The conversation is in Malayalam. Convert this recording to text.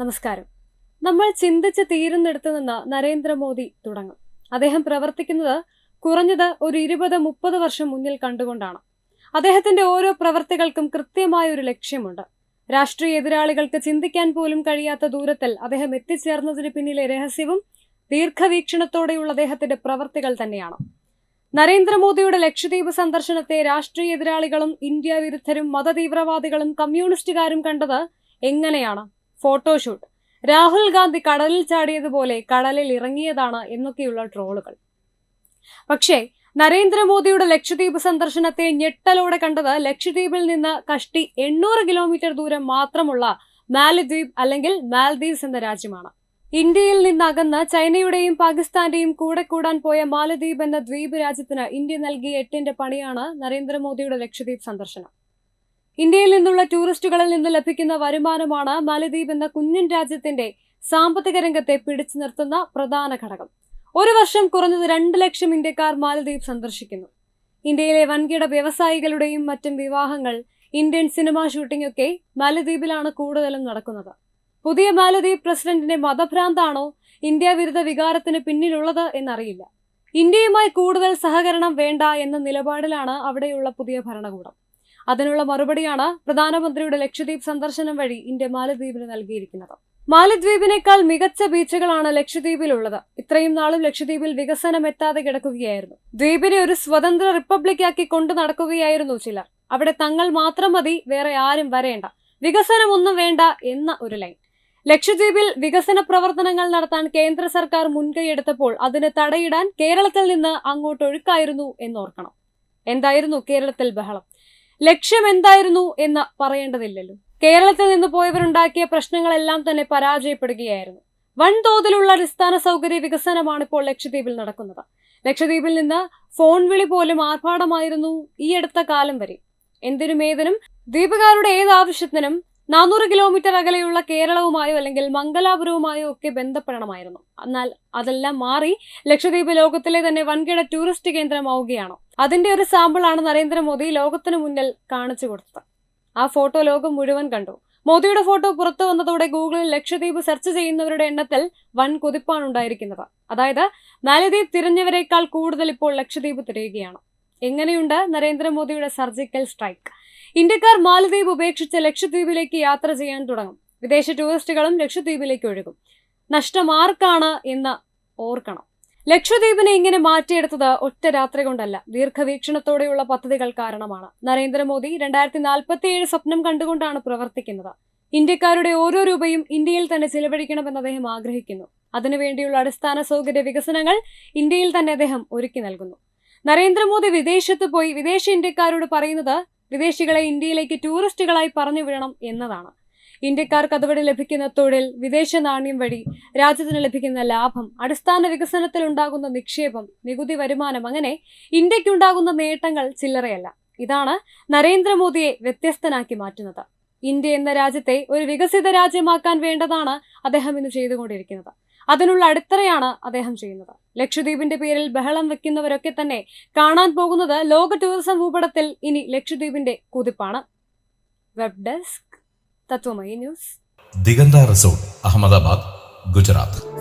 നമസ്കാരം. നമ്മൾ ചിന്തിച്ച് തീരുന്നിടത്ത് നിന്ന് നരേന്ദ്രമോദി തുടങ്ങും. അദ്ദേഹം പ്രവർത്തിക്കുന്നത് കുറഞ്ഞത് ഒരു ഇരുപത് മുപ്പത് വർഷം മുന്നിൽ കണ്ടുകൊണ്ടാണ്. അദ്ദേഹത്തിന്റെ ഓരോ പ്രവർത്തികൾക്കും കൃത്യമായ ഒരു ലക്ഷ്യമുണ്ട്. രാഷ്ട്രീയ എതിരാളികൾക്ക് ചിന്തിക്കാൻ പോലും കഴിയാത്ത ദൂരത്തിൽ അദ്ദേഹം എത്തിച്ചേർന്നതിന് പിന്നിലെ രഹസ്യവും ദീർഘവീക്ഷണത്തോടെയുള്ള അദ്ദേഹത്തിന്റെ പ്രവർത്തികൾ തന്നെയാണ്. നരേന്ദ്രമോദിയുടെ ലക്ഷദ്വീപ് സന്ദർശനത്തെ രാഷ്ട്രീയ എതിരാളികളും ഇന്ത്യ വിരുദ്ധരും മതതീവ്രവാദികളും കമ്മ്യൂണിസ്റ്റുകാരും കണ്ടത് എങ്ങനെയാണ്? ഫോട്ടോഷൂട്ട്. രാഹുൽ ഗാന്ധി കടലിൽ ചാടിയതുപോലെ കടലിൽ ഇറങ്ങിയതാണ് എന്നൊക്കെയുള്ള ട്രോളുകൾ. പക്ഷേ നരേന്ദ്രമോദിയുടെ ലക്ഷദ്വീപ് സന്ദർശനത്തെ ഞെട്ടലോടെ കണ്ടത് ലക്ഷദ്വീപിൽ നിന്ന് കഷ്ടി എണ്ണൂറ് കിലോമീറ്റർ ദൂരം മാത്രമുള്ള മാലദ്വീപ് അല്ലെങ്കിൽ മാൽദ്വീപ്സ് എന്ന രാജ്യമാണ്. ഇന്ത്യയിൽ നിന്നകന്ന് ചൈനയുടെയും പാകിസ്ഥാന്റെയും കൂടെ കൂടാൻ പോയ മാലദ്വീപ് എന്ന ദ്വീപ് രാജ്യത്തിന് ഇന്ത്യ നൽകിയ എട്ടിന്റെ പണിയാണ് നരേന്ദ്രമോദിയുടെ ലക്ഷദ്വീപ് സന്ദർശനം. ഇന്ത്യയിൽ നിന്നുള്ള ടൂറിസ്റ്റുകളിൽ നിന്ന് ലഭിക്കുന്ന വരുമാനമാണ് മാലദ്വീപ് എന്ന കുഞ്ഞൻ രാജ്യത്തിന്റെ സാമ്പത്തിക രംഗത്തെ പിടിച്ചു നിർത്തുന്ന പ്രധാന ഘടകം. ഒരു വർഷം കുറഞ്ഞത് രണ്ട് ലക്ഷം ഇന്ത്യക്കാർ മാലദ്വീപ് സന്ദർശിക്കുന്നു. ഇന്ത്യയിലെ വൻകിട വ്യവസായികളുടെയും മറ്റും വിവാഹങ്ങൾ ഇന്ത്യൻ സിനിമാ ഷൂട്ടിംഗ് ഒക്കെ മാലദ്വീപിലാണ് കൂടുതലും നടക്കുന്നത്. പുതിയ മാലദ്വീപ് പ്രസിഡന്റിന്റെ മതഭ്രാന്താണോ ഇന്ത്യ വിരുദ്ധ വികാരത്തിന് പിന്നിലുള്ളത് എന്നറിയില്ല. ഇന്ത്യയുമായി കൂടുതൽ സഹകരണം വേണ്ട എന്ന നിലപാടിലാണ് അവിടെയുള്ള പുതിയ ഭരണകൂടം. അതിനുള്ള മറുപടിയാണ് പ്രധാനമന്ത്രിയുടെ ലക്ഷദ്വീപ് സന്ദർശനം വഴി ഇന്ത്യ മാലദ്വീപിന് നൽകിയിരിക്കുന്നത്. മാലദ്വീപിനേക്കാൾ മികച്ച ബീച്ചുകളാണ് ലക്ഷദ്വീപിലുള്ളത്. ഇത്രയും നാളും ലക്ഷദ്വീപിൽ വികസനം എത്താതെ കിടക്കുകയായിരുന്നു. ദ്വീപിനെ ഒരു സ്വതന്ത്ര റിപ്പബ്ലിക്കാക്കി കൊണ്ടു നടക്കുകയായിരുന്നു ചിലർ. അവിടെ തങ്ങൾ മാത്രം മതി വേറെ ആരും വരേണ്ട. വികസനമൊന്നും വേണ്ട എന്ന ഒരു ലൈൻ. ലക്ഷദ്വീപിൽ വികസന പ്രവർത്തനങ്ങൾ നടത്താൻ കേന്ദ്ര സർക്കാർ മുൻകൈയെടുത്തപ്പോൾ അതിന് തടയിടാൻ കേരളത്തിൽ നിന്ന് അങ്ങോട്ടൊഴുക്കായിരുന്നു എന്നോർക്കണം. എന്തായിരുന്നു കേരളത്തിൽ ബഹളം? ലക്ഷ്യം എന്തായിരുന്നു എന്ന് പറയേണ്ടതില്ലല്ലോ. കേരളത്തിൽ നിന്ന് പോയവരുണ്ടാക്കിയ പ്രശ്നങ്ങളെല്ലാം തന്നെ പരാജയപ്പെടുകയായിരുന്നു. വൻതോതിലുള്ള അടിസ്ഥാന സൗകര്യ വികസനമാണ് ഇപ്പോൾ ലക്ഷദ്വീപിൽ നടക്കുന്നത്. ലക്ഷദ്വീപിൽ നിന്ന് ഫോൺ വിളി പോലും ആർഭാടമായിരുന്നു ഈ അടുത്ത കാലം വരെ. എന്തിനും ഏതിനും ദ്വീപുകാരുടെ ഏത് ആവശ്യത്തിനും നാനൂറ് കിലോമീറ്റർ അകലെയുള്ള കേരളവുമായോ അല്ലെങ്കിൽ മംഗലാപുരവുമായോ ഒക്കെ ബന്ധപ്പെടണമായിരുന്നു. എന്നാൽ അതെല്ലാം മാറി ലക്ഷദ്വീപ് ലോകത്തിലെ തന്നെ വൻകിട ടൂറിസ്റ്റ് കേന്ദ്രമാവുകയാണ്. അതിന്റെ ഒരു സാമ്പിളാണ് നരേന്ദ്രമോദി ലോകത്തിനു മുന്നിൽ കാണിച്ചു കൊടുത്തത്. ആ ഫോട്ടോ ലോകം മുഴുവൻ കണ്ടു. മോദിയുടെ ഫോട്ടോ പുറത്തു വന്നതോടെ ഗൂഗിളിൽ ലക്ഷദ്വീപ് സെർച്ച് ചെയ്യുന്നവരുടെ എണ്ണത്തിൽ വൻ കുതിപ്പാണ് ഉണ്ടായിരിക്കുന്നത്. അതായത് മാലദ്വീപ് തിരഞ്ഞവരെക്കാൾ കൂടുതൽ ഇപ്പോൾ ലക്ഷദ്വീപ് തിരയുകയാണ്. എങ്ങനെയുണ്ട് നരേന്ദ്രമോദിയുടെ സർജിക്കൽ സ്ട്രൈക്ക്? ഇന്ത്യക്കാർ മാലദ്വീപ് ഉപേക്ഷിച്ച് ലക്ഷദ്വീപിലേക്ക് യാത്ര ചെയ്യാൻ തുടങ്ങും. വിദേശ ടൂറിസ്റ്റുകളും ലക്ഷദ്വീപിലേക്ക് ഒഴുകും. നഷ്ടം ആർക്കാണ് എന്ന് ഓർക്കണം. ലക്ഷദ്വീപിനെ ഇങ്ങനെ മാറ്റിയെടുത്തത് ഒറ്റ രാത്രി കൊണ്ടല്ല ദീർഘവീക്ഷണത്തോടെയുള്ള പദ്ധതികൾ കാരണമാണ്. നരേന്ദ്രമോദി രണ്ടായിരത്തി നാൽപ്പത്തിയേഴ് സ്വപ്നം കണ്ടുകൊണ്ടാണ് പ്രവർത്തിക്കുന്നത്. ഇന്ത്യക്കാരുടെ ഓരോ രൂപയും ഇന്ത്യയിൽ തന്നെ ചിലവഴിക്കണമെന്ന് അദ്ദേഹം ആഗ്രഹിക്കുന്നു. അതിനുവേണ്ടിയുള്ള അടിസ്ഥാന സൗകര്യ വികസനങ്ങൾ ഇന്ത്യയിൽ തന്നെ അദ്ദേഹം ഒരുക്കി നൽകുന്നു. നരേന്ദ്രമോദി വിദേശത്ത് പോയി വിദേശ ഇന്ത്യക്കാരോട് പറയുന്നത് വിദേശികളെ ഇന്ത്യയിലേക്ക് ടൂറിസ്റ്റുകളായി പറഞ്ഞു വിടണം എന്നതാണ്. ഇന്ത്യക്കാർക്ക് അതുവഴി ലഭിക്കുന്ന തൊഴിൽ വിദേശ നാണ്യം വഴി രാജ്യത്തിന് ലഭിക്കുന്ന ലാഭം അടിസ്ഥാന വികസനത്തിൽ ഉണ്ടാകുന്ന നിക്ഷേപം നികുതി വരുമാനം അങ്ങനെ ഇന്ത്യക്കുണ്ടാകുന്ന നേട്ടങ്ങൾ ചില്ലറയല്ല. ഇതാണ് നരേന്ദ്രമോദിയെ വ്യത്യസ്തനാക്കി മാറ്റുന്നത്. ഇന്ത്യ എന്ന രാജ്യത്തെ ഒരു വികസിത രാജ്യമാക്കാൻ വേണ്ടതാണ് അദ്ദേഹം ഇന്ന് ചെയ്തുകൊണ്ടിരിക്കുന്നത്. അതിനുള്ള അടിത്തറയാണ് അദ്ദേഹം ചെയ്യുന്നത്. ലക്ഷദ്വീപിന്റെ പേരിൽ ബഹളം വെക്കുന്നവരൊക്കെ തന്നെ കാണാൻ പോകുന്നത് ലോക ടൂറിസം ഭൂപടത്തിൽ ഇനി ലക്ഷദ്വീപിന്റെ കുതിപ്പാണ്. Web desk Tathwamayi news. Diganta resort Ahmedabad Gujarat.